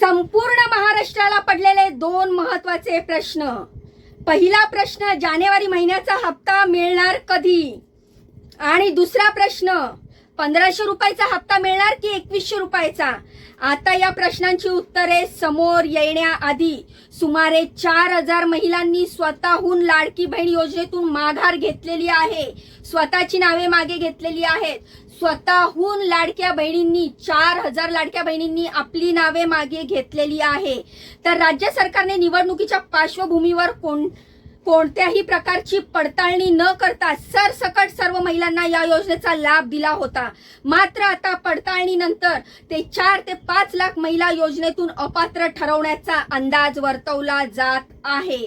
संपूर्ण महाराष्ट्राला पडलेले दोन महत्त्वाचे प्रश्न. पहिला प्रश्न जानेवारी महिन्याचा हप्ता मिळणार कधी? आणि दुसरा प्रश्न पंधराशे रुपयाचा हप्ता मिळणार की एकवीसशे रुपयाचा? आता या प्रश्नांची उत्तरे समोर येण्याआधी सुमारे चार हजार महिलांनी स्वतःहून लाडकी बहीण योजनेतून माघार घेतलेली आहे. स्वतःची नावे मागे घेतलेली आहेत. स्वतःहून लाडक्या बहिणींनी चार हजार लाडक्या बहिणींनी आपली नावे मागे घेतलेली आहे. तर राज्य सरकारने निवडणुकीच्या पार्श्वभूमीवर कोण कोणत्याही प्रकारची पडताळणी न करता सरसकट सर्व महिलांना या योजनेचा लाभ दिला होता. मात्र आता पडताळणीनंतर ते चार ते पाच लाख महिला योजनेतून अपात्र ठरवण्याचा अंदाज वर्तवला जात आहे.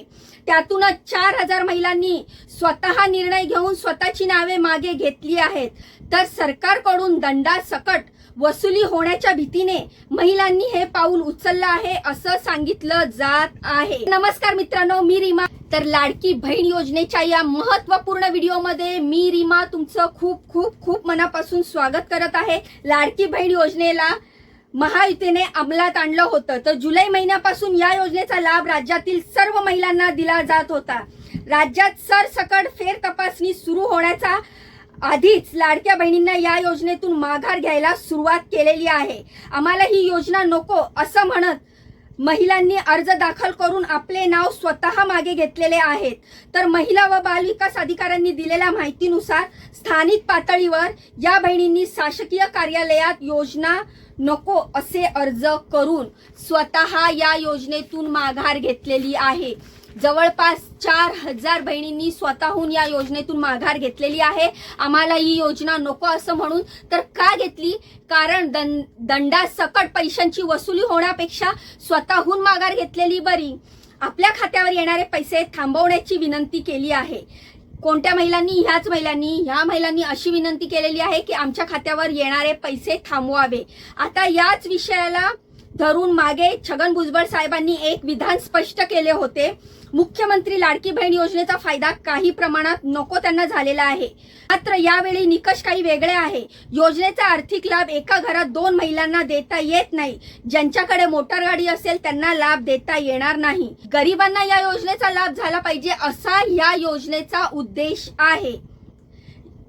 त्यातूनच चार हजार महिलांनी स्वतः निर्णय घेऊन स्वतःची नावे मागे घेतली आहेत. तर सरकारकडून दंडासकट वसुली होण्याच्या भीतीने महिलांनी हे पाऊल उचललं आहे असं सांगितलं जात आहे. नमस्कार मित्रांनो मी रीमा तर लाडकी बहीण योजनेच्या या महत्त्वपूर्ण व्हिडिओमध्ये मी रीमा तुमचं खूप खूप खूप मनापासून स्वागत करत आहे. लाडकी बहीण योजनेला महायुतीने अंमलात आणलं होतं. तर जुलै महिन्यापासून या योजनेचा लाभ राज्यातील सर्व महिलांना दिला जात होता. राज्यात सरसकट फेर तपासणी सुरू होण्याचा आधीच लाडक्या बहिणींना या योजनेतून माघार घ्यायला सुरुवात केलेली आहे. आम्हाला ही योजना नको असं म्हणत महिलांनी अर्ज दाखल करून आपले नाव स्वतः मागे घेतलेले आहेत. तर महिला व बालविकास अधिकाऱ्यांनी दिलेल्या माहितीनुसार स्थानिक पातळीवर या बहिणींनी शासकीय कार्यालयात योजना नको असे अर्ज करून स्वतः या योजनेतून माघार घेतलेली आहे. जवळपास चार हजार बहिणींनी स्वतःहून या योजनेतून माघार घेतलेली आहे. आम्हाला ही योजना नको असं म्हणून तर का घेतली? कारण दं दंडासकट पैशांची वसुली होण्यापेक्षा स्वतःहून माघार घेतलेली बरी. आपल्या खात्यावर येणारे पैसे थांबवण्याची विनंती केली आहे. कोणत्या महिलांनी? ह्याच महिलांनी. ह्या महिलांनी अशी विनंती केलेली आहे की आमच्या खात्यावर येणारे पैसे थांबवावे. आता याच विषयाला धरून मागे छगन भुजबळ साहेबांनी एक विधान स्पष्ट केले होते. मुख्यमंत्री लाडकी बहीण योजनेचा फायदा काही प्रमाणात नको त्यांना झालेला आहे. मात्र यावेळी निकष काही वेगळे आहे. योजनेचा आर्थिक लाभ एका घरात दोन महिलांना देता येत नाही. ज्यांच्याकडे मोटार गाडी असेल त्यांना लाभ देता येणार नाही. गरिबांना या योजनेचा लाभ झाला पाहिजे असा या योजनेचा उद्देश आहे.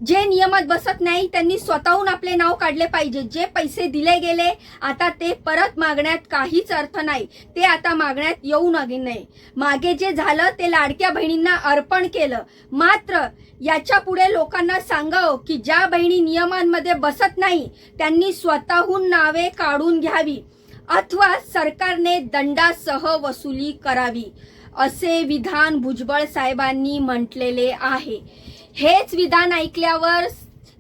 जे नियमात बसत नाही त्यांनी स्वतःहून आपले नाव काढले पाहिजे. जे पैसे दिले गेले आता ते परत मागण्यात काहीच अर्थ नाही. ते आता मागण्यात येऊ नये मागे जे झालं ते लाडक्या बहिणींना अर्पण केलं. मात्र याच्यापुढे लोकांना सांगावं की ज्या बहिणी नियमांमध्ये बसत नाही त्यांनी स्वतःहून नावे काढून घ्यावी. अथवा सरकारने दंडासह वसुली करावी असे विधान भुजबळ साहेबांनी म्हटलेले आहे. हेच विधान ऐकल्यावर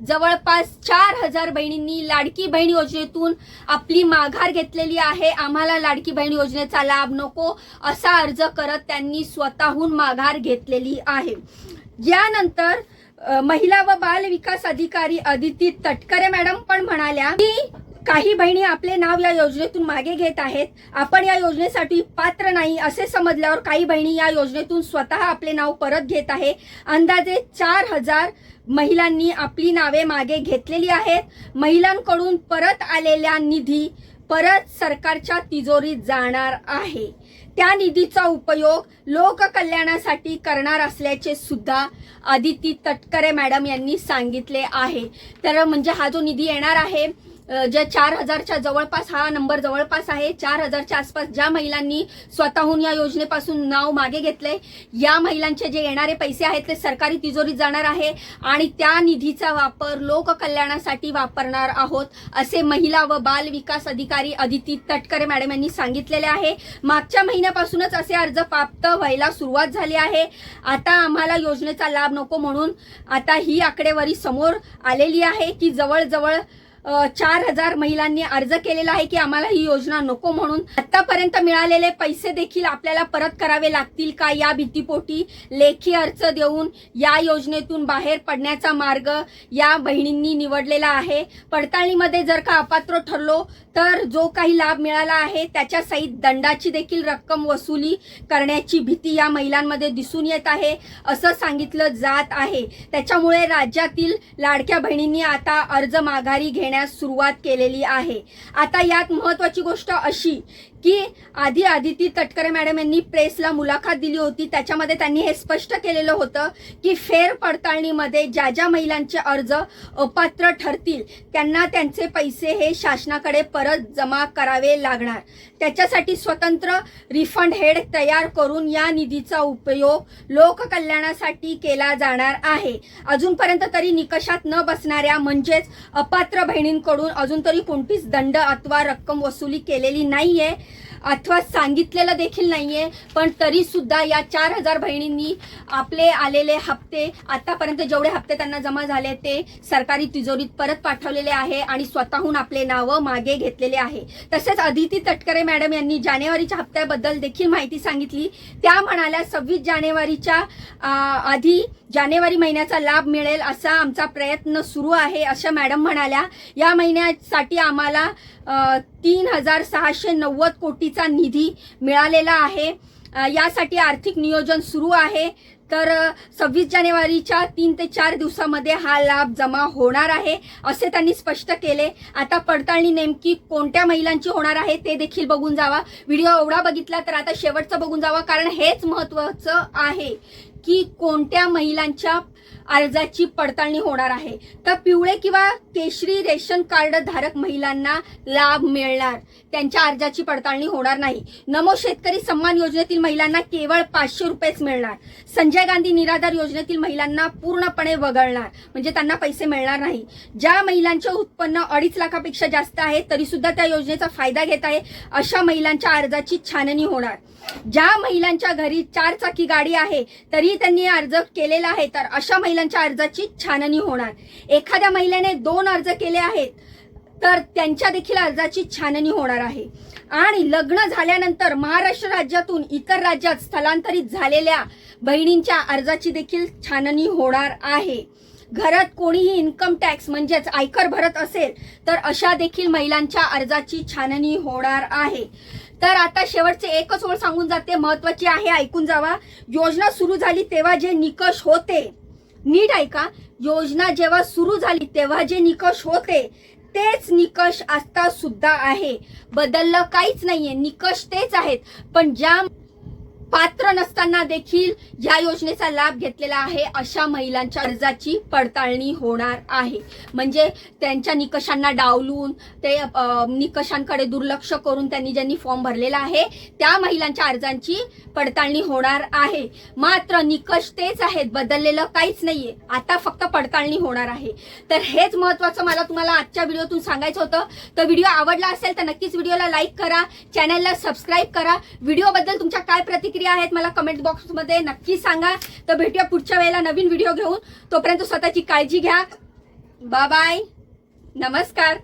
जवळपास चार हजार बहिणींनी लाडकी बहीण योजनेतून आपली माघार घेतलेली आहे. आम्हाला लाडकी बहीण योजनेचा लाभ नको असा अर्ज करत त्यांनी स्वतःहून माघार घेतलेली आहे. यानंतर महिला व बाल विकास अधिकारी अदिती तटकरे मॅडम पण म्हणाल्या की काही बहिणी आपले नाव या योजनेतून मागे घेत आहेत. आपण या योजनेसाठी पात्र नाही असे समजल्यावर काही बहिणी या योजनेतून स्वतः आपले नाव परत घेत आहे. अंदाजे चार हजार महिलांनी आपली नावे मागे घेतलेली आहेत. महिलांकडून परत आलेल्या निधी परत सरकारच्या तिजोरीत जाणार आहे. त्या निधीचा उपयोग लोककल्याणासाठी करणार असल्याचे सुद्धा आदिती तटकरे मॅडम यांनी सांगितले आहे. तर म्हणजे हा जो निधी येणार आहे ज्या चार हजारच्या जवळपास हा नंबर जवळपास आहे. चार हजारच्या आसपास ज्या महिलांनी स्वतःहून या योजनेपासून नाव मागे घेतले या महिलांचे जे येणारे पैसे आहेत ते सरकारी तिजोरीत जाणार आहे आणि त्या निधीचा वापर लोककल्याणासाठी वापरणार आहोत असे महिला व बाल विकास अधिकारी अदिती तटकरे मॅडम यांनी सांगितलेले आहे. मागच्या महिन्यापासूनच असे अर्ज प्राप्त व्हायला सुरुवात झाली आहे. आता आम्हाला योजनेचा लाभ नको म्हणून आता ही आकडेवारी समोर आलेली आहे की जवळजवळ चार हजार महिलांनी अर्ज केलेला आहे की आम्हाला ही योजना नको म्हणून. आतापर्यंत मिळालेले पैसे देखील आपल्याला परत करावे लागतील का या भीतीपोटी? लेखी अर्ज देऊन या योजनेतून बाहेर पडण्याचा मार्ग या बहिणींनी निवडलेला आहे. पडताळणीमध्ये जर का अपात्र ठरलो तर जो काही लाभ मिळाला आहे त्याच्या सहित दंडाची देखील रक्कम वसुली करण्याची भीती या महिलांमध्ये दिसून येत आहे. असं सांगितलं जात आहे. त्याच्यामुळे राज्यातील लाडक्या बहिणींनी आता अर्ज माघारी घेण्याची देण्यास सुरुवात केलेली आहे. आता यात महत्वाची गोष्ट अशी की आधी आदिती तटकरे मॅडम यांनी प्रेसला मुलाखत दिली होती. त्याच्यामध्ये त्यांनी हे स्पष्ट केलेलं होतं की फेर पडताळणीमध्ये ज्या ज्या महिलांचे अर्ज अपात्र ठरतील त्यांना त्यांचे पैसे हे शासनाकडे परत जमा करावे लागणार. त्याच्यासाठी स्वतंत्र रिफंड हेड तयार करून या निधीचा उपयोग लोककल्याणासाठी केला जाणार आहे. अजूनपर्यंत तरी निकषात न बसणाऱ्या म्हणजेच अपात्र बहिणींकडून अजून तरी कोणतीच दंड अथवा रक्कम वसुली केलेली नाहीये. अथवा सांगितलेलं देखील नाही आहे पण तरीसुद्धा या चार हजार बहिणींनी आपले आलेले हप्ते आतापर्यंत जेवढे हप्ते त्यांना जमा झाले ते सरकारी तिजोरीत परत पाठवलेले आहे आणि स्वतःहून आपले नावं मागे घेतलेले आहे. तसेच अदिती तटकरे मॅडम यांनी जानेवारीच्या हप्त्याबद्दल देखील माहिती सांगितली. त्या म्हणाल्या सव्वीस जानेवारीच्या आधी जानेवारी महिन्याचा लाभ मिळेल असा आमचा प्रयत्न सुरू आहे अशा मॅडम म्हणाल्या. या महिन्यासाठी आम्हाला तीन हजार सहाशे नव्वद कोटीचा निधी मिळालेला आहे. यासाठी आर्थिक नियोजन सुरू आहे. तर सव्वीस जानेवारीच्या तीन ते चार दिवसामध्ये हा लाभ जमा होणार आहे असे त्यांनी स्पष्ट केले. आता पडताळणी नेमकी कोणत्या महिलांची होणार आहे ते देखील बघून जावा. व्हिडिओ एवढा बघितला तर आता शेवटचं बघून जावा कारण हेच महत्वाचं आहे. की कोणत्या महिलांच्या अर्जाची पडताळणी होणार आहे. तर पिवळे किंवा केशरी रेशन कार्ड धारक महिलांना लाभ मिळणार. त्यांच्या अर्जाची पडताळणी होणार नाही. नमो शेतकरी सन्मान योजनेतील महिलांना केवळ पाचशे रुपयेच मिळणार. संजय गांधी निराधार योजनेतील महिलांना पूर्णपणे वगळणार. म्हणजे त्यांना पैसे मिळणार नाही. ज्या महिलांचे उत्पन्न अडीच लाखापेक्षा जास्त आहे तरी सुद्धा त्या योजनेचा फायदा घेत आहे अशा महिलांच्या अर्जाची छाननी होणार. ज्या महिलांच्या घरी चार चाकी गाडी आहे तरी त्यांनी अर्ज केलेला आहे तर अशा महिलांच्या अर्जाची छाननी होणार. एखाद्या महिलेने दोन अर्ज केले आहेत तर त्यांच्या देखील अर्जाची छाननी होणार आहे. आणि लग्न झाल्यानंतर महाराष्ट्र राज्यातून इतर राज्यात स्थलांतरित झालेल्या बहिणींच्या अर्जाची देखील छाननी होणार आहे. घरात कोणीही इन्कम टॅक्स म्हणजेच आयकर भरत असेल तर अशा देखील महिलांच्या अर्जाची छाननी होणार आहे. तर आता शेवटचे एकच ओळ सांगून जाते महत्वाची आहे ऐकून जावा. योजना सुरू झाली तेव्हा जे निकष होते. नीट ऐका योजना जेव्हा सुरू झाली तेव्हा जे निकष होते तेच निकष आता सुद्धा आहे. बदललं काहीच नाहीये निकष तेच आहेत. पण ज्या पात्र नसताना देखील या योजनेचा लाभ घेतलेला आहे. अशा महिलांच्या अर्जाची पडताळणी होणार आहे. म्हणजे त्यांच्या निकषांना डावलून ते निकषांकडे दुर्लक्ष करून त्यांनी ज्यांनी फॉर्म भरलेला आहे त्या महिलांच्या अर्जांची पडताळणी होणार आहे. मात्र निकष तेच आहेत बदललेलं काहीच नाहीये. आता फक्त पडताळणी होणार आहे. तर हेच महत्वाचं मला तुम्हाला आजच्या व्हिडिओतून सांगायचं होतं. तर व्हिडिओ आवडला असेल तर नक्कीच व्हिडिओला लाईक करा चॅनलला सबस्क्राईब करा. व्हिडिओबद्दल तुमच्या काय प्रतिक्रिया आहेत मला कमेंट बॉक्समध्ये नक्की सांगा. तर भेटूया पुढच्या वेळेला नवीन व्हिडिओ घेऊन. तोपर्यंत स्वतःची काळजी घ्या. बाय नमस्कार.